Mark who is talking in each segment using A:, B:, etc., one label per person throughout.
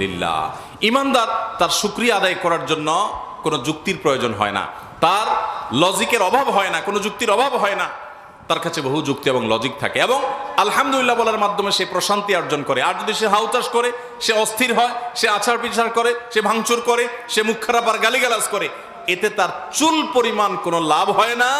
A: লিল্লাহ ইমানদার তার শুক্রিয়া আদায় করার জন্য কোনো যুক্তির প্রয়োজন হয় না। তার লজিকের অভাব হয় না, কোনো যুক্তির অভাব হয় না। তার কাছে বহু যুক্তি এবং লজিক থাকে এবং আলহামদুলিল্লাহ বলার মাধ্যমে সে প্রশান্তি অর্জন করে। আর যদি সে হাউতাস করে, সে অস্থির হয়, সে আছাড় পিছার করে, সে ভাঙচুর করে, সে মুখ খারাপ আর গালিগালাজ করে, এতে তার চুল পরিমাণ কোনো লাভ হয় না,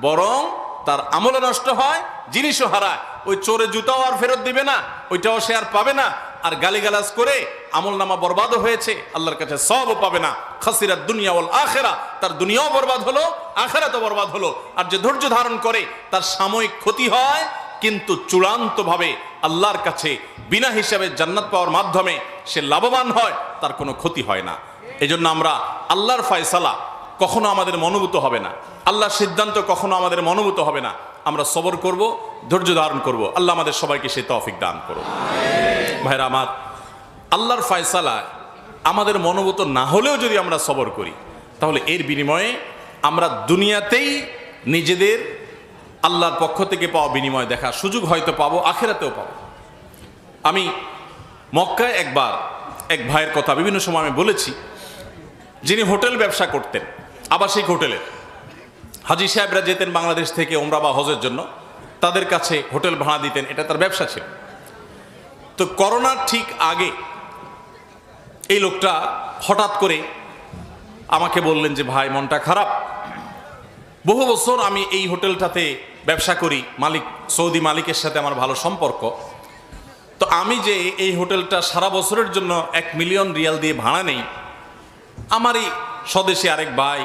A: বরং তার আমলে নষ্ট হয়, জিনিসও হারায়। ওই চোরে জুতাও আর ফেরত দিবে না, ওইটাও সে আর পাবে না। আর গালিগালাজ করে আমল নামা বরবাদও হয়েছে, আল্লাহর কাছে সবও পাবে না। খাসিরা দুনিয়া ওল আখেরা, তার দুনিয়াও বরবাদ হলো আখেরা তো বরবাদ হলো। আর যে ধৈর্য ধারণ করে, তার সাময়িক ক্ষতি হয়, কিন্তু চূড়ান্তভাবে আল্লাহর কাছে বিনা হিসাবে জান্নাত পাওয়ার মাধ্যমে সে লাভবান হয়, তার কোনো ক্ষতি হয় না। এজন্য আমরা আল্লাহর ফয়সালা কখনো আমাদের মনোভূত হবে না। আল্লাহর সিদ্ধান্ত কখনো আমাদের মনোভূত হবে না। আমরা সবর করব, ধৈর্য ধারণ করব। আল্লাহ আমাদের সবাইকে সে তৌফিক দান করো ভাইরা আমার, আল্লাহর ফয়সালা আমাদের মনোভূত না হলেও যদি আমরা সবর করি, তাহলে এর বিনিময়ে আমরা দুনিয়াতেই নিজেদের আল্লাহর পক্ষ থেকে পাওয়া বিনিময় দেখা সুযোগ হয়তো পাবো, আখেরাতেও পাবো। আমি মক্কায় একবার এক ভাইয়ের কথা বিভিন্ন সময় আমি বলেছি, যিনি হোটেল ব্যবসা করতেন, আবাসিক হোটেলের। হাজি সাহেবরা যেতেন বাংলাদেশ থেকে ওমরা বা হজের জন্য, তাদের কাছে হোটেল ভাড়া দিতেন, এটা তার ব্যবসা ছিল। তো করোনার ঠিক আগে এই লোকটা হঠাৎ করে আমাকে বললেন যে, ভাই, মনটা খারাপ। বহু বছর আমি এই হোটেলটাতে ব্যবসা করি, মালিক, সৌদি মালিকের সাথে আমার ভালো সম্পর্ক। তো আমি যে এই হোটেলটা সারা বছরের জন্য এক মিলিয়ন রিয়াল দিয়ে ভাড়া নেই আমারই স্বদেশী আরেক ভাই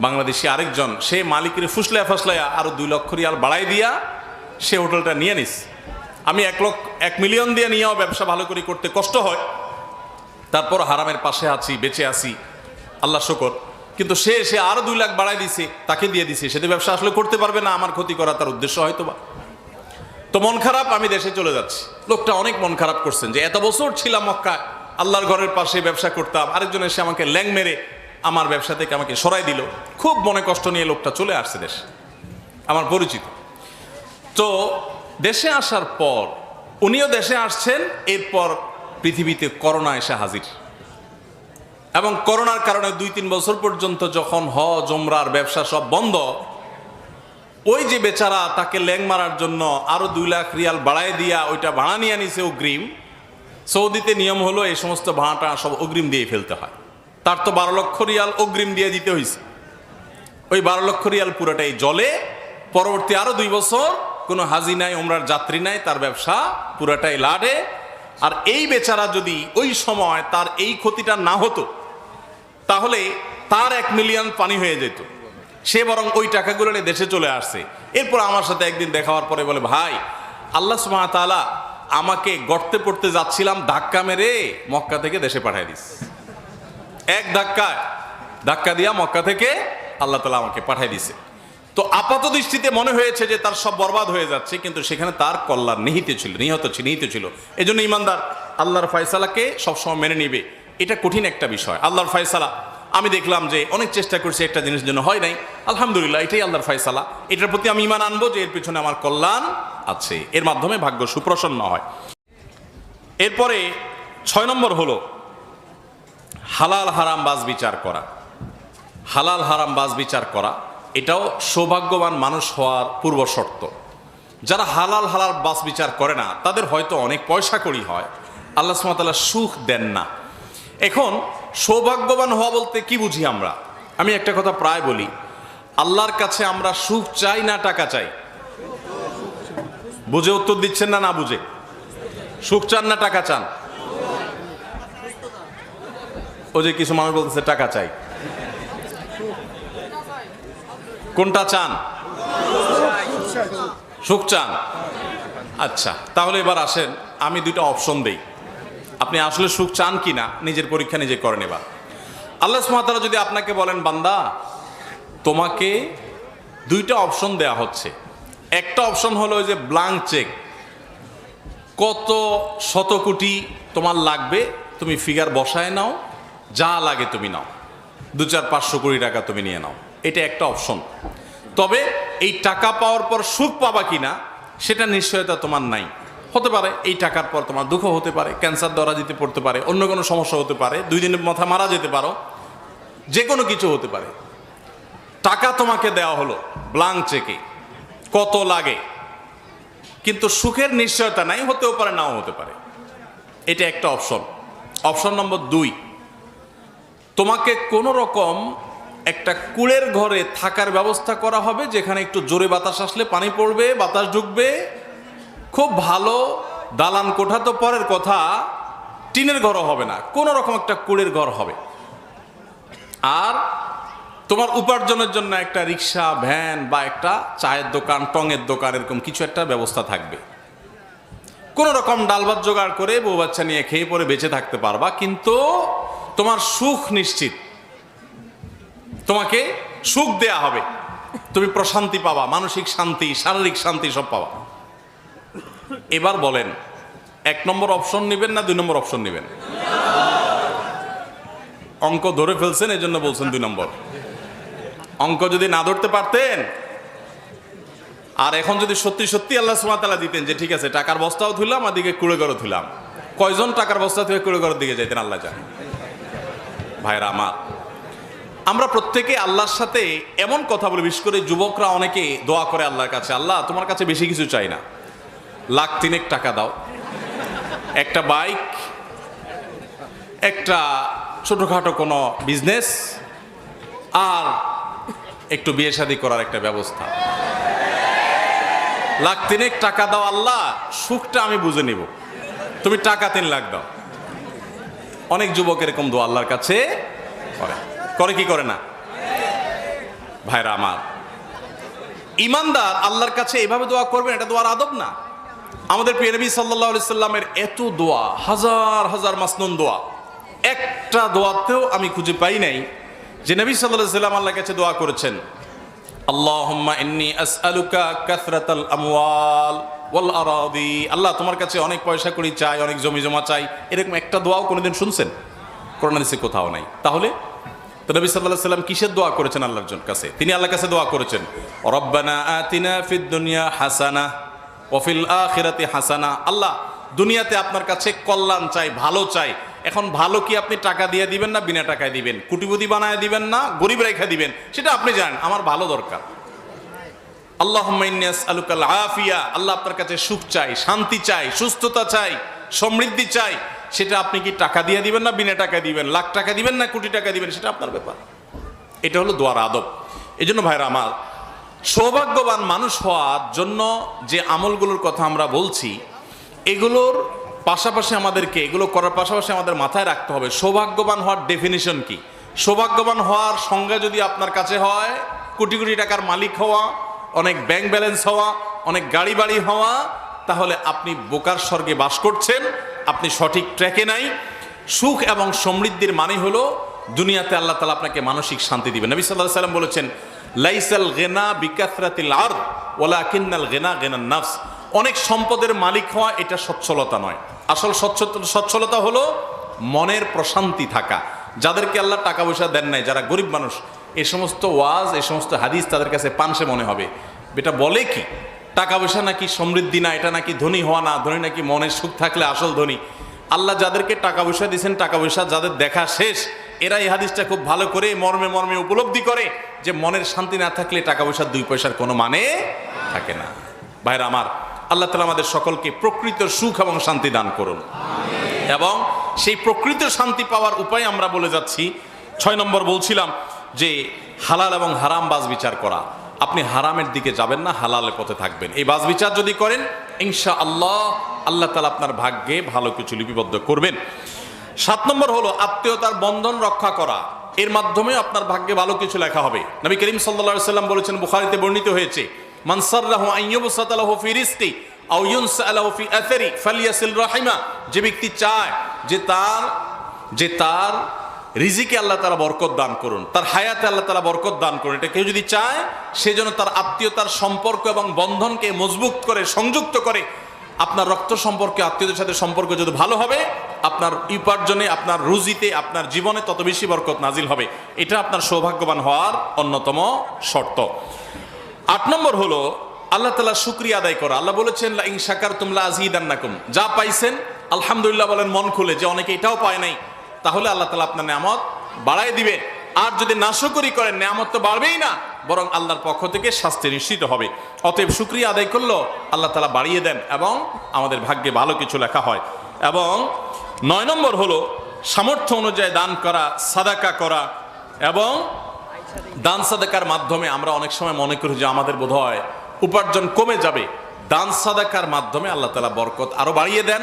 A: বাংলাদেশি আরেকজন, সে মালিকের ফুসলায়া ফাসলায়া আরও দুই লক্ষ রিয়াল বাড়াই দিয়া সে হোটেলটা নিয়ে নিস। আমি এক লক্ষ, এক মিলিয়ন দিয়ে নিয়েও ব্যবসা ভালো করে করতে কষ্ট হয়। তারপর হারামের পাশে আছি, বেঁচে আছি। আল্লাহ শকর। কিন্তু সে সে আরও দুই লাখ বাড়াই দিছে, তাকে দিয়ে দিছে। সে তো ব্যবসা আসলে করতে পারবে না, আমার ক্ষতি করা তার উদ্দেশ্য হয়তো বা তো মন খারাপ, আমি দেশে চলে যাচ্ছি। লোকটা অনেক মন খারাপ করছেন যে, এত বছর ছিলাম মক্কায়, আল্লাহর ঘরের পাশে ব্যবসা করতাম, আরেকজন এসে আমাকে ল্যাং মেরে আমার ব্যবসা থেকে আমাকে সরাই দিল। খুব মনে কষ্ট নিয়ে লোকটা চলে আসছে দেশে। আমার পরিচিত। তো দেশে আসার পর উনিও দেশে আসছেন, এরপর পৃথিবীতে করোনা এসে হাজির। এবং করোনার কারণে দুই তিন বছর পর্যন্ত যখন হ জমরার ব্যবসা সব বন্ধ, ওই যে বেচারা তাকে ল্যাং মারার জন্য আরও দুই লাখ রিয়াল বাড়ায় দিয়া ওইটা ভাড়া নিয়ে নিছে অগ্রিম, সৌদিতে নিয়ম হলো এই সমস্ত ভাড়াটা সব অগ্রিম দিয়ে ফেলতে হয়। তার তো বারো লক্ষ রিয়াল অগ্রিম দিয়ে দিতে হয়েছে ওই বারো লক্ষ রিয়াল পুরোটাই জলে পরবর্তী আরও দুই বছর কোনো হাজি নাই ওমরার যাত্রী নাই, তার ব্যবসা পুরাটাই লাডে। আর এই বেচারা যদি ওই সময় তার এই ক্ষতিটা না হতো, তাহলে তার এক মিলিয়ন পানি হয়ে যেত। সে বরং ওই টাকাগুলো নিয়ে দেশে চলে আসছে। এরপর আমার সাথে একদিন দেখা হওয়ার পরে বলে, ভাই, আল্লাহ সুমা তালা আমাকে গর্তে পড়তে যাচ্ছিলাম ধাক্কা মেরে মক্কা থেকে দেশে পাঠিয়ে দিস। এক ধাক্কায়। ধাক্কা দিয়া মক্কা থেকে আল্লাহ তালা আমাকে পাঠিয়ে দিছে। তো আপাত দৃষ্টিতে মনে হয়েছে যে তার সব বরবাদ হয়ে যাচ্ছে, কিন্তু সেখানে তার কল্যাণ নিহিত ছিল, নিহত ছিল, নিহিত ছিল। এই জন্য ইমানদার, আল্লাহর ফয়সালাকে সবসময় মেনে নিবে। এটা কঠিন একটা বিষয়, আল্লাহর ফয়সালা। আমি দেখলাম যে অনেক চেষ্টা করছি একটা জিনিস জন্য, হয় নাই। আলহামদুলিল্লাহ, এটাই আল্লাহর ফয়সালা। এটার প্রতি আমি ইমান আনব যে এর পিছনে আমার কল্যাণ আছে। এর মাধ্যমে ভাগ্য সুপ্রসন্ন হয়। এরপরে ছয় নম্বর হলো হালাল হারাম বাজ বিচার করা। হালাল হারাম বাজ বিচার করা, এটাও সৌভাগ্যবান মানুষ হওয়ার পূর্ব শর্ত। যারা হালাল হালাল বাস বিচার করে না, তাদের হয়তো অনেক পয়সা করি হয়, আল্লাহ সুমতাল্লাহ সুখ দেন না। এখন, সৌভাগ্যবান হওয়া বলতে কি বুঝি আমরা? আমি একটা কথা প্রায় বলি, আল্লাহর কাছে আমরা সুখ চাই না টাকা চাই? বুঝে উত্তর দিচ্ছেন না না বুঝে? সুখ চান না টাকা চান? ও যে কিছু মানুষ বলতেছে, টাকা চাই। কোনটা চান? সুখ চান? আচ্ছা তাহলে এবার আসেন, আমি দুইটা অপশন দেই। আপনি আসলে সুখ চান কি না নিজের পরীক্ষা নিজে করেন এবার আল্লাহ সুমাতারা যদি আপনাকে বলেন, বান্দা, তোমাকে দুইটা অপশন দেয়া হচ্ছে। একটা অপশন হলো যে ব্লাঙ্ক চেক কত শত কোটি তোমার লাগবে, তুমি ফিগার বসায় নাও যা লাগে তুমি নাও। দু চার পাঁচশো কোটি টাকা তুমি নিয়ে নাও। এটা একটা অপশন। তবে এই টাকা পাওয়ার পর সুখ পাবা কিনা, সেটা নিশ্চয়তা তোমার নাই। হতে পারে এই টাকার পর তোমার দুঃখ হতে পারে, ক্যান্সার, ধরা দিতে পড়তে পারে, অন্য কোনো সমস্যা হতে পারে, দুই দিনের মাথা মারা যেতে পারো যে কোনো কিছু হতে পারে। টাকা তোমাকে দেওয়া হলো ব্লাঙ্ক চেকে কত লাগে? কিন্তু সুখের নিশ্চয়তা নাই, হতেও পারে, নাও হতে পারে। এটা একটা অপশন। অপশন নম্বর দুই। তোমাকে কোনো রকম একটা কুড়ের ঘরে থাকার ব্যবস্থা করা হবে, যেখানে একটু জোরে বাতাস আসলে পানি পড়বে, বাতাস ঢুকবে। খুব ভালো দালান কোঠা তো পরের কথা, টিনের ঘরও হবে না, কোনো রকম একটা কুড়ের ঘর হবে। আর তোমার উপার্জনের জন্য একটা রিক্সা, ভ্যান বা একটা চায়ের দোকান, টঙের দোকান, এরকম কিছু একটা ব্যবস্থা থাকবে। কোন রকম ডাল জোগাড় করে বউ বাচ্চা নিয়ে খেয়ে পরে বেঁচে থাকতে পারবা, কিন্তু তোমার সুখ নিশ্চিত। তোমাকে সুখ দেয়া হবে। তুমি প্রশান্তি পাবা, মানসিক শান্তি, শারীরিক শান্তি সব পাবা। এবার বলেন, এক নম্বর অপশন নেবেন না দুই নম্বর অপশন নেবেন? অঙ্ক ধরে ফেলছেন এই জন্য বলছেন দুই নম্বর। অঙ্ক যদি না ধরতে পারতেন, আর এখন যদি সত্যি সত্যি আল্লাহ সুমাতালা দিতেন যে ঠিক আছে, টাকার বস্তাও ধুলাম আর দিকে কুড়ে ঘরও ধুলাম কয়জন টাকার বস্তা থেকে কুড়ে ঘরের দিকে যাইতেন, আল্লাহ জানে। ভাইরা আমার। আমরা প্রত্যেকে আল্লাহর সাথে এমন কথা বলি, বিশেষ করে যুবকরা অনেকে দোয়া করে আল্লাহর কাছে, আল্লাহ, তোমার কাছে বেশি কিছু চাই না। লাখ তিনেক টাকা দাও। একটা বাইক, একটা ছোটোখাটো কোনো বিজনেস, আর একটু বিয়ে শাদী করার একটা ব্যবস্থা। লাখ তিনেক টাকা দাও আল্লাহ, সুখটা আমি বুঝে নিব। তুমি টাকা তিন লাখ দাও। অনেক যুবক এরকম দোয়া আল্লাহর কাছে করে। করে কি করে না? ভাইরা আমার, ইমানদার আল্লাহর কাছে এভাবে দোয়া করবেন, এটা দোয়ার আদব না। আমাদের প্রিয় নবী সাল্লাহ এত দোয়া, হাজার হাজার মাসনুন দোয়া। একটা দোয়াতেও আমি খুঁজে পাই নাই যে নবী সাল্লাহ সাল্লাম আল্লাহর কাছে দোয়া করেছেন, আল্লাহুম্মা ইন্নি আসআলুকা কাসরাতাল আমওয়াল। ওয়াল আরাদি, আল্লাহ তোমার কাছে অনেক পয়সা করি চাই, অনেক জমি জমা চাই। এরকম একটা দোয়াও কোনোদিন শুনছেন? কোরআন হাদিসে কোথাও নাই। তাহলে তো নবী সাল্লাল্লাহু সাল্লাম কিসের দোয়া করেছেন আল্লাহর জন কাছে? তিনি আল্লাহর কাছে দোয়া করেছেন, রব্বানা আতিনা ফিদ দুনিয়া হাসানা ওফিল আখিরাতি হাসানা। আল্লাহ দুনিয়াতে আপনার কাছে কল্যাণ চাই, ভালো চাই। এখন ভালো কি আপনি টাকা দিয়ে দিবেন না বিনা টাকায় দিবেন? কুটিপতি বানায় দিবেন না, গরিব রেখা দিবেন? সেটা আপনি জানেন, আমার ভালো দরকার। আল্লাহ আলুকাল আফিয়া আল্লাহ আপনার কাছে সুখ চাই, শান্তি চাই, সুস্থতা চাই, সমৃদ্ধি চাই। সেটা আপনি কি টাকা দিয়ে দিবেন না বিনা টাকা দিবেন? লাখ টাকা দিবেন না কোটি টাকা দিবেন? সেটা আপনার ব্যাপার। এটা হলো দোয়ার আদব। এই জন্য ভাইরা আমার, সৌভাগ্যবান মানুষ হওয়ার জন্য যে আমলগুলোর কথা আমরা বলছি, এগুলোর পাশাপাশি আমাদেরকে, এগুলো করার পাশাপাশি আমাদের মাথায় রাখতে হবে। সৌভাগ্যবান হওয়ার ডেফিনিশন কি? সৌভাগ্যবান হওয়ার সংজ্ঞা যদি আপনার কাছে হয়, কোটি কোটি টাকার মালিক হওয়া অনেক ব্যাংক ব্যালেন্স হওয়া, অনেক গাড়ি বাড়ি হওয়া, তাহলে আপনি বোকার স্বর্গে বাস করছেন, আপনি সঠিক ট্র্যাকে নাই। সুখ এবং সমৃদ্ধির মানে হলো, দুনিয়াতে আল্লাহ তালা আপনাকে মানসিক শান্তি দিবেন। নবী সাল্লাহ সাল্লাম বলেছেন, লাইসাল গেনা বিকাসরাতিল আর ওলা কিন্নাল গেনা গেনার নাফস। অনেক সম্পদের মালিক হওয়া এটা সচ্ছলতা নয়। আসল স্বচ্ছ সচ্ছলতা হলো মনের প্রশান্তি থাকা। যাদেরকে আল্লাহ টাকা পয়সা দেন নাই, যারা গরিব মানুষ, এ সমস্ত ওয়াজ, এ সমস্ত হাদিস তাদের কাছে পানসে মনে হবে। এটা বলে কি? টাকা পয়সা নাকি সমৃদ্ধি না, এটা নাকি ধনী হওয়া না, ধনী নাকি মনের সুখ থাকলে আসল ধনী? আল্লাহ যাদেরকে টাকা পয়সা দিয়েছেন, টাকা পয়সা যাদের দেখা শেষ, এরা এই হাদিসটা খুব ভালো করে মর্মে মর্মে উপলব্ধি করে যে মনের শান্তি না থাকলে টাকা পয়সার দুই পয়সার কোনো মানে থাকে না। ভাইরা আমার, আল্লাহ তালা আমাদের সকলকে প্রকৃত সুখ এবং শান্তি দান করুন। এবং সেই প্রকৃত শান্তি পাওয়ার উপায় আমরা বলে যাচ্ছি। ছয় নম্বর বলছিলাম যে হালাল এবং হারাম বাজ বিচার করা। আপনি হারামের দিকে যাবেন না, হালালের পথে থাকবেন। এই বাস বিচার যদি করেন ইনশা আল্লাহ আল্লাহ তালা আপনার ভাগ্যে ভালো কিছু লিপিবদ্ধ করবেন। সাত নম্বর হলো আত্মীয়তার বন্ধন রক্ষা করা। এর মাধ্যমে আপনার ভাগ্যে ভালো কিছু লেখা হবে। নবী করিম সাল্লা সাল্লাম বলেছেন, বুখারিতে বর্ণিত হয়েছে যে ব্যক্তি চায় যে তার যে তার রিজিকে আল্লাহ তারা বরকত দান করুন, তার হায়াতে আল্লাহ তারা বরকত দান করুন। এটা কেউ যদি চায়, সে যেন তার আত্মীয়তার সম্পর্ক এবং বন্ধনকে মজবুত করে, সংযুক্ত করে, আপনার রক্ত সম্পর্কে, আত্মীয়দের সাথে সম্পর্ক যদি ভালো হবে, আপনার উপার্জনে, আপনার রুজিতে, আপনার জীবনে তত বেশি বরকত নাজিল হবে। এটা আপনার সৌভাগ্যবান হওয়ার অন্যতম শর্ত। আট নম্বর হলো, আল্লাহ তালা শুক্রিয়া আদায় করা। আল্লাহ বলেছেন, লা ইন শাকার তুমলা আজিদান্নাকুম যা পাইছেন, আলহামদুলিল্লাহ বলেন, মন খুলে। যে অনেকে এটাও পায় নাই তাহলে আল্লাহ তালা আপনার নামত বাড়াই দিবে আর যদি নাশকরি করেন নামত তো বাড়বেই না, বরং আল্লাহর পক্ষ থেকে শাস্তি নিশ্চিত হবে। অতএব শুক্রিয়া আদায় করল আল্লাহ তালা বাড়িয়ে দেন এবং আমাদের ভাগ্যে ভালো কিছু লেখা হয়। এবং নয় নম্বর হলো সামর্থ্য অনুযায়ী দান করা, সাদাকা করা এবং দান সাদাকার মাধ্যমে আমরা অনেক সময় মনে করি যে আমাদের বোধ হয় উপার্জন কমে যাবে। দান সাদাকার মাধ্যমে আল্লাহ তালা বরকত আরও বাড়িয়ে দেন।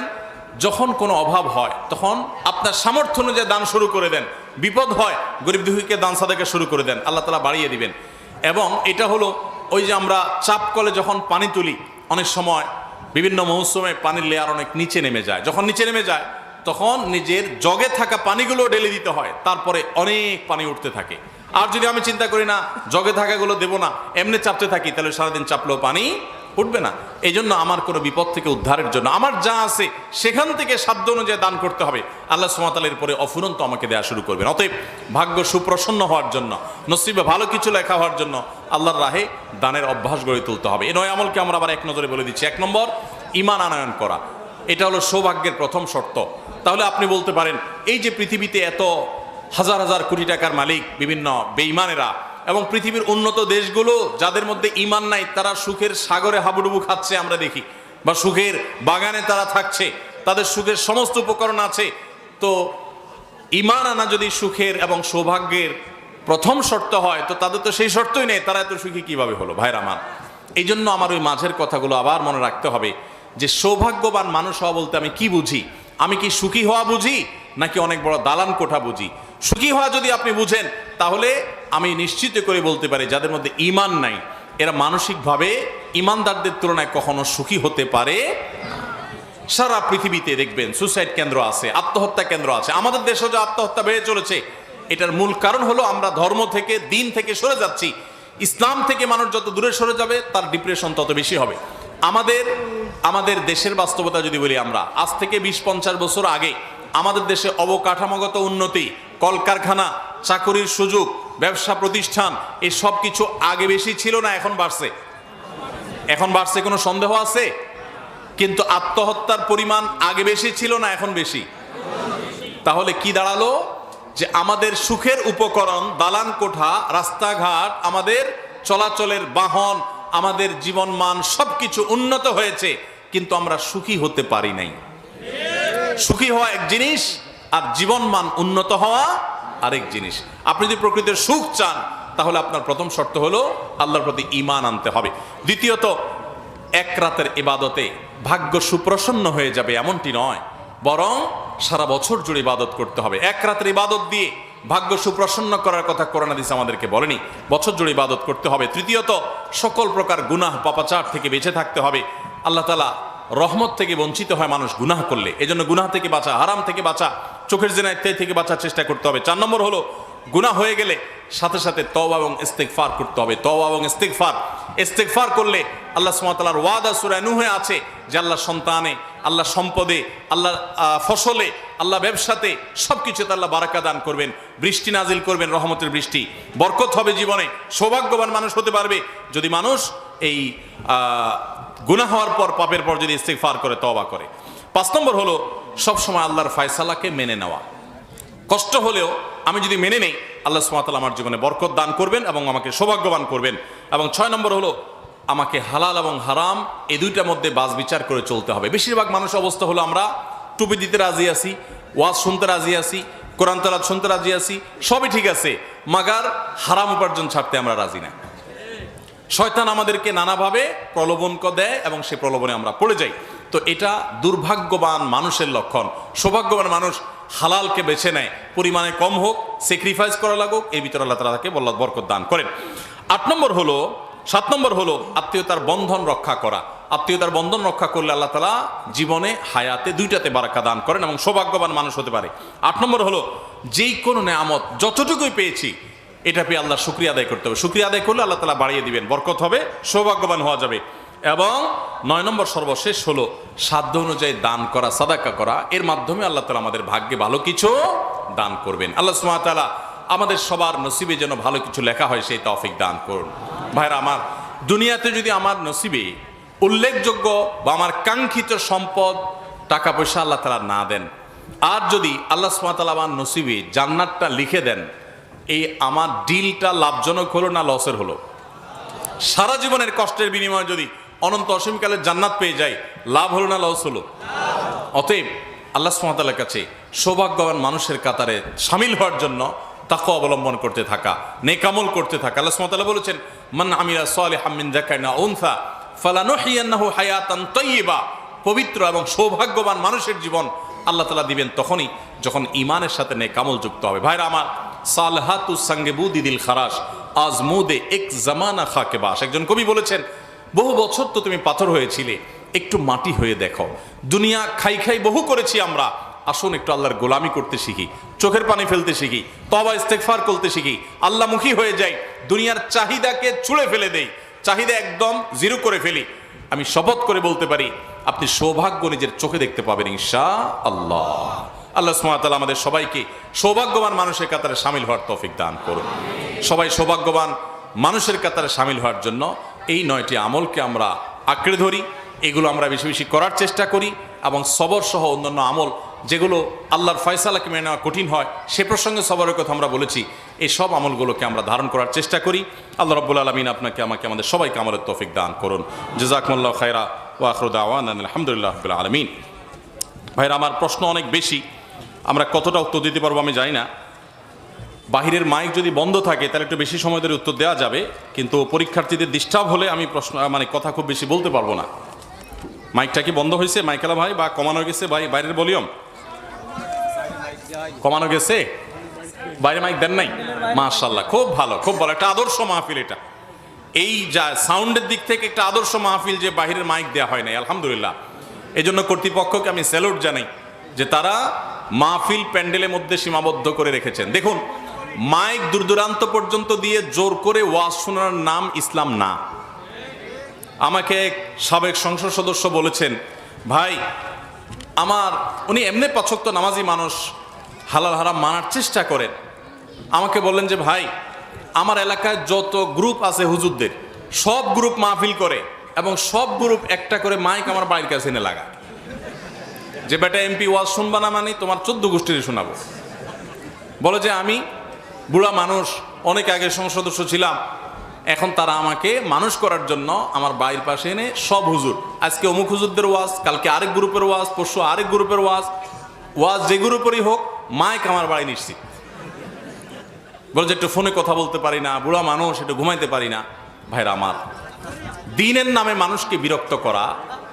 A: যখন কোনো অভাব হয়, তখন আপনার সামর্থ্য অনুযায়ী দান শুরু করে দেন। বিপদ হয়, গরিব দুঃখীকে দান সাদাকা শুরু করে দেন, আল্লাহ তালা বাড়িয়ে দিবেন। এবং এটা হলো ওই যে আমরা চাপ কলে যখন পানি তুলি, অনেক সময় বিভিন্ন মৌসুমে পানির লেয়ার অনেক নিচে নেমে যায়। যখন নিচে নেমে যায়, তখন নিজের জগে থাকা পানিগুলো ঢেলে দিতে হয়, তারপরে অনেক পানি উঠতে থাকে। আর যদি আমি চিন্তা করি না, জগে থাকাগুলো দেবো না, এমনি চাপতে থাকি, তাহলে সারাদিন চাপলেও পানি উঠবে না। এই জন্য আমার কোনো বিপদ থেকে উদ্ধারের জন্য। আমার যা আছে, সেখান থেকে সাধ্য অনুযায়ী দান করতে হবে। আল্লাহ সুমাতালের পরে অফুরন্ত আমাকে দেওয়া শুরু করবেন। অতএব ভাগ্য সুপ্রসন্ন হওয়ার জন্য, নসিবে ভালো কিছু লেখা হওয়ার জন্য আল্লাহর রাহে দানের অভ্যাস গড়ে তুলতে হবে। এ নয় আমলকে আমরা আবার এক নজরে বলে দিচ্ছি। এক নম্বর ইমান আনায়ন করা। এটা হলো সৌভাগ্যের প্রথম শর্ত। তাহলে আপনি বলতে পারেন, এই যে পৃথিবীতে এত হাজার হাজার কোটি টাকার মালিক, বিভিন্ন বেইমানেরা এবং পৃথিবীর উন্নত দেশগুলো যাদের মধ্যে ইমান নাই, তারা সুখের সাগরে হাবুডুবু খাচ্ছে আমরা দেখি বা সুখের বাগানে তারা থাকছে, তাদের সুখের সমস্ত উপকরণ আছে। তো ইমান আনা যদি সুখের এবং সৌভাগ্যের প্রথম শর্ত হয়, তো তাদের তো সেই শর্তই নেই, তারা এত সুখী কীভাবে হলো? ভাইরা আমার এই জন্য আমার ওই মাঝের কথাগুলো আবার মনে রাখতে হবে যে সৌভাগ্যবান মানুষ হওয়া বলতে আমি কি বুঝি? আমি কি সুখী হওয়া বুঝি, নাকি অনেক বড় দালান কোঠা বুঝি? সুখী হওয়া যদি আপনি বুঝেন, তাহলে আমি নিশ্চিত করে বলতে পারি যাদের মধ্যে ইমান নাই, এরা মানসিকভাবে ইমানদারদের তুলনায় কখনো সুখী হতে পারে সারা পৃথিবীতে দেখবেন সুসাইড কেন্দ্র আছে, আত্মহত্যা কেন্দ্র আছে। আমাদের দেশেও যে আত্মহত্যা বেড়ে চলেছে, এটার মূল কারণ হলো আমরা ধর্ম থেকে, দিন থেকে সরে যাচ্ছি। ইসলাম থেকে মানুষ যত দূরে সরে যাবে, তার ডিপ্রেশন তত বেশি হবে। আমাদের আমাদের দেশের বাস্তবতা যদি বলি আমরা, আজ থেকে বিশ পঞ্চাশ বছর আগে আমাদের দেশে অবকাঠামোগত উন্নতি কলকারখানা, চাকরির সুযোগ, ব্যবসা প্রতিষ্ঠান এই সব কিছু আগে বেশি ছিল না, এখন বাড়ছে। এখন বাড়ছে কোনো সন্দেহ আছে? কিন্তু আত্মহত্যার পরিমাণ আগে বেশি ছিল না, এখন বেশি। তাহলে কি দাঁড়াল? যে আমাদের সুখের উপকরণ, দালান কোঠা, রাস্তাঘাট, আমাদের চলাচলের বাহন, আমাদের জীবন জীবনমান সবকিছু উন্নত হয়েছে, কিন্তু আমরা সুখী হতে পারি নাই। সুখী হওয়া এক জিনিস আর জীবন মান উন্নত হওয়া আরেক জিনিস। আপনি যদি প্রকৃতির সুখ চান, তাহলে আপনার প্রথম শর্ত হলো আল্লাহর প্রতি ইমান আনতে হবে। দ্বিতীয়ত, এক রাতের ইবাদতে ভাগ্য সুপ্রসন্ন হয়ে যাবে এমনটি নয়, বরং সারা বছর জুড়ে ইবাদত করতে হবে। এক রাতের ইবাদত দিয়ে ভাগ্য সুপ্রসন্ন করার কথা করোনা দিস আমাদেরকে বলেনি। বছর জুড়ে ইবাদত করতে হবে। তৃতীয়ত, সকল প্রকার গুনাহ, পাপাচার থেকে বেঁচে থাকতে হবে। আল্লাহ তালা রহমত থেকে বঞ্চিত হয় মানুষ গুনাহ করলে। এজন্য গুনাহ থেকে বাঁচা, হারাম থেকে বাঁচা, চোখের জেনা ইত্যাদি থেকে বাঁচার চেষ্টা করতে হবে। চার নম্বর হলো, গুনাহ হয়ে গেলে সাথে সাথে তওবা এবং ইস্তেগফার করতে হবে। তওবা এবং ইস্তেগফার। ইস্তেগফার করলে আল্লাহ তাআলার ওয়াদা সূরা নূহে আছে যে আল্লাহ সন্তানে আল্লাহ সম্পদে আল্লাহ ফসলে আল্লাহ ব্যবসাতে সব কিছুতে আল্লাহ বারাকা দান করবেন। বৃষ্টি নাজিল করবেন, রহমতের বৃষ্টি। বরকত হবে জীবনে। সৌভাগ্যবান মানুষ হতে পারবে যদি মানুষ এই গুনাহ হওয়ার পর পাপের পর যদি ইস্তেগফার করে তবা করে। পাঁচ নম্বর হলো, সবসময় আল্লাহর ফয়সালাকে মেনে নেওয়া। কষ্ট হলেও আমি যদি মেনে নেই, আল্লাহ সুমাতাল আমার জীবনে বরকত দান করবেন এবং আমাকে সৌভাগ্যবান করবেন। এবং ছয় নম্বর হলো, আমাকে হালাল এবং হারাম এ দুইটার মধ্যে বাস বিচার করে চলতে হবে। বেশিরভাগ মানুষ অবস্থা হলো, আমরা টুপি দিতে রাজি আছি, ওয়াজ শুনতে রাজি আছি, কোরআন তালাত শুনতে রাজি আছি, সবই ঠিক আছে, মাগার হারাম উপার্জন ছাড়তে আমরা রাজি না। শয়তান আমাদেরকে নানাভাবে প্রলোভন দেয় এবং সে প্রলোভনে আমরা পড়ে যাই। তো এটা দুর্ভাগ্যবান মানুষের লক্ষণ। সৌভাগ্যবান মানুষ হালালকে বেছে নেয়। পরিমাণে কম হোক স্যাক্রিফাইস করা লাগুক এই ভিতরে আল্লাহ তালা তাকে বল্লাদ বরকত দান করেন। আট নম্বর হলো, সাত নম্বর হলো আত্মীয়তার বন্ধন রক্ষা করা। আত্মীয়তার বন্ধন রক্ষা করলে আল্লাহ তালা জীবনে, হায়াতে দুইটাতে বারাক্কা দান করেন এবং সৌভাগ্যবান মানুষ হতে পারে। আট নম্বর হলো, যেই কোনো নেয়ামত যতটুকুই পেয়েছি এটা পেয়ে আল্লাহ শুক্রিয়া আদায় করতে হবে। শুক্রিয়া আদায় করলে আল্লাহ তালা বাড়িয়ে দিবেন, বরকত হবে, সৌভাগ্যবান হওয়া যাবে। এবং নয় নম্বর সর্বশেষ হলো সাধ্য অনুযায়ী দান করা, সাদাকা করা। এর মাধ্যমে আল্লাহ তালা আমাদের ভাগ্যে ভালো কিছু দান করবেন। আল্লাহ সুমাতালা আমাদের সবার নসিবে যেন ভালো কিছু লেখা হয়, সেই তৌফিক দান করুন। ভাইরা, আমার দুনিয়াতে যদি আমার নসিবে উল্লেখযোগ্য বা আমার কাঙ্ক্ষিত সম্পদ, টাকা পয়সা আল্লাহ তালা না দেন, আর যদি আল্লাহ সুমাতাল আমার নসিবে জান্নাতটা লিখে দেন এই আমার ডিলটা লাভজনক হলো না লসের হলো? সারা জীবনের কষ্টের বিনিময়ে যদি অনন্ত অসীমকালের জান্নাত পেয়ে যায় লাভ হলো না লস হলো? অতএব আল্লাহ সুমাতালের কাছে সৌভাগ্যবান মানুষের কাতারে সামিল হওয়ার জন্য তাকে অবলম্বন করতে থাকা নেকামল করতে থাকা। আল্লাহ সুমাতাল্লাহ বলেছেন, মান আমিরা সালে হামিন জাকাইনা উনসা, ফালানুহিয়ান্নাহু হায়াতান তৈবা পবিত্র এবং সৌভাগ্যবান মানুষের জীবন আল্লাহ তালা দিবেন তখনই যখন ইমানের সাথে নেকামল যুক্ত হবে। ভাইরা আমার সালহাতু সঙ্গে বুদিদিল খারাস আজমুদে এক জামানা খাকে বাস। একজন কবি বলেছেন, বহু বছর তো তুমি পাথর হয়েছিলে, একটু মাটি হয়ে দেখো। দুনিয়া খাই খাই বহু করেছি আমরা, আসুন একটু আল্লাহর গোলামি করতে শিখি, চোখের পানি ফেলতে শিখি তবা ইস্তেকফার করতে শিখি, আল্লাহমুখী হয়ে যাই, দুনিয়ার চাহিদাকে ছুঁড়ে ফেলে দেই, চাহিদা একদম জিরো করে ফেলি। আমি শপথ করে বলতে পারি, আপনি সৌভাগ্য নিজের চোখে দেখতে পাবেন ইনশা আল্লাহ আল্লাহ সুমাতাল আমাদের সবাইকে সৌভাগ্যবান মানুষের কাতারে সামিল হওয়ার তৌফিক দান করুন। সবাই সৌভাগ্যবান মানুষের কাতারে সামিল হওয়ার জন্য এই নয়টি আমলকে আমরা আঁকড়ে ধরি, এগুলো আমরা বেশি বেশি করার চেষ্টা করি এবং সবর সহ অন্যান্য আমল যেগুলো আল্লাহর ফয়সালাকে মেনে নেওয়া কঠিন হয়, সে প্রসঙ্গে সবরের কথা আমরা বলেছি, এই সব আমলগুলোকে আমরা ধারণ করার চেষ্টা করি। আল্লাহ রব্বুল আলমিন আপনাকে, আমাকে, আমাদের সবাইকে আমলের তৌফিক দান করুন। জেজাকমুল্লাহ খায়রা ওয়াখরুদ আওয়ান আলহামদুলিল্লাহ আলমিন। ভাইরা, আমার প্রশ্ন অনেক বেশি। আমরা কতটা উত্তর দিতে পারব আমি জানি না। বাহিরের মাইক যদি বন্ধ থাকে, তাহলে একটু বেশি সময় ধরে উত্তর দেওয়া যাবে। কিন্তু পরীক্ষার্থীদের ডিস্টার্ব হলে আমি প্রশ্ন মানে কথা খুব বেশি বলতে পারব না। মাইকটা কি বন্ধ হয়েছে, মাইকেলা ভাই বা কমানো গেছে ভাই, বাইরের ভলিউম? কমানো গেছে? বাইরে মাইক দেন নাই? মাশাল্লাহ খুব ভালো খুব ভালো। একটা আদর্শ মাহফিল এটা। এই যা সাউন্ডের দিক থেকে একটা আদর্শ মাহফিল যে বাহিরের মাইক দেওয়া হয় নাই, আলহামদুলিল্লাহ। এই জন্য কর্তৃপক্ষকে আমি স্যালুট জানাই যে তারা মাহফিল প্যান্ডেলের মধ্যে সীমাবদ্ধ করে রেখেছেন। দেখুন, মাইক দূরদূরান্ত পর্যন্ত দিয়ে জোর করে ওয়াজ শোনার নাম ইসলাম না। আমাকে এক সাবেক সংসদ সদস্য বলেছেন, ভাই, আমার, উনি এমনি পছক্ত নামাজি মানুষ, হালাল হারাম মানার চেষ্টা করেন। আমাকে বললেন যে, ভাই, আমার এলাকায় যত গ্রুপ আছে হুজুরদের, সব গ্রুপ মাহফিল করে এবং সব গ্রুপ একটা করে মাইক আমার বাড়ির কাছে এনে লাগায়। যে বেটা এমপি ওয়াজ শুনবা না মানে তোমার চোদ্দ গোষ্ঠীর শোনাবো। বলে যে আমি বুড়া মানুষ, অনেক আগে সংসদ সদস্য ছিলাম, এখন তারা আমাকে মানুষ করার জন্য আমার বাড়ির পাশে এনে সব হুজুর, আজকে অমুক হুজুরদের ওয়াজ, কালকে আরেক গ্রুপের ওয়াজ, পরশু আরেক গ্রুপের ওয়াজ ওয়াজ যে গ্রুপেরই হোক, মাইক আমার বাড়ি নিশ্চিত বলে যে একটু ফোনে কথা বলতে পারি না, বুড়া মানুষ, একটু ঘুমাইতে পারি না। ভাইরা আমার, দিনের নামে মানুষকে বিরক্ত করা,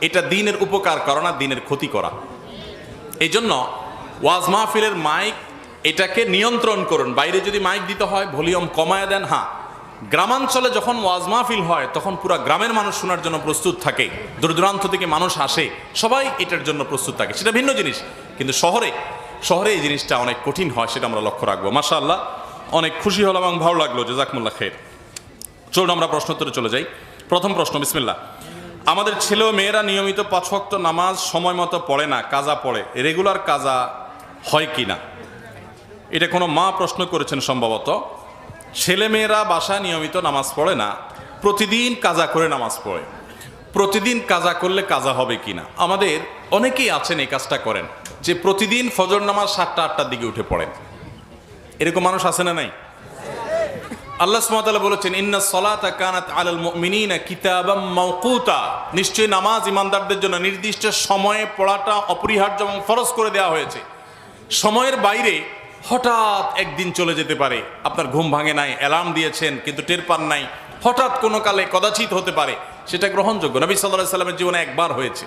A: এটা দিনের উপকার করা না দিনের ক্ষতি করা। এই জন্য ওয়াজ মাহফিলের মাইক এটাকে নিয়ন্ত্রণ করুন। বাইরে যদি মাইক দিতে হয়, ভলিউম কমায় দেন হ্যাঁ। গ্রামাঞ্চলে যখন ওয়াজ মাহফিল হয়, তখন পুরো গ্রামের মানুষ শোনার জন্য প্রস্তুত থাকে। দূর দূরান্ত থেকে মানুষ আসে। সবাই এটার জন্য প্রস্তুত থাকে। সেটা ভিন্ন জিনিস। কিন্তু শহরে শহরে এই জিনিসটা অনেক কঠিন হয়, সেটা আমরা লক্ষ্য রাখব। মাসা আল্লাহ অনেক খুশি হলাম এবং ভালো লাগল। জাজাকমুল্লাহ খের চলুন আমরা প্রশ্নোত্তরে চলে যাই। প্রথম প্রশ্ন বিসমিল্লা আমাদের ছেলে ও মেয়েরা নিয়মিত পাঁচ ওয়াক্ত নামাজ সময় মতো পড়ে না, কাজা পড়ে। রেগুলার কাজা হয় কি না? এটা কোনো মা প্রশ্ন করেছেন সম্ভবত। ছেলে মেয়েরা বাসায় নিয়মিত নামাজ পড়ে না, প্রতিদিন কাজা করে নামাজ পড়ে। প্রতিদিন কাজা করলে কাজা হবে কি না? আমাদের অনেকেই আছেন এই কাজটা করেন, যে প্রতিদিন ফজর নামাজ সাতটা আটটার দিকে উঠে পড়েন। এরকম মানুষ আছে না নাই? আল্লাহ সুবহানাহু বলেছেন, ইন্না সলাতা কানাত আলাল মুমিনিনা কিতাবাম মাওকুতা। নিশ্চয়ই নামাজ ইমানদারদের জন্য নির্দিষ্ট সময়ে পড়াটা অপরিহার্য এবং ফরজ করে দেওয়া হয়েছে। সময়ের বাইরে হঠাৎ একদিন চলে যেতে পারে। আপনার ঘুম ভাঙে নাই, অ্যালার্ম দিয়েছেন, কিন্তু টের পান নাই। হঠাৎ কোনো কালে কদাচিত হতে পারে, সেটা গ্রহণযোগ্য। নবী সাল্লাহ সাল্লামের জীবনে একবার হয়েছে।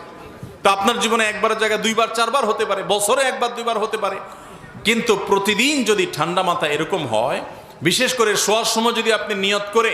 A: তা আপনার জীবনে একবারের জায়গায় দুইবার, চারবার হতে পারে, বছরে একবার, দুইবার হতে পারে। কিন্তু প্রতিদিন যদি ঠান্ডা মাথা এরকম হয় বিশেষ করে শোয়ার সময় যদি আপনি নিয়ত করে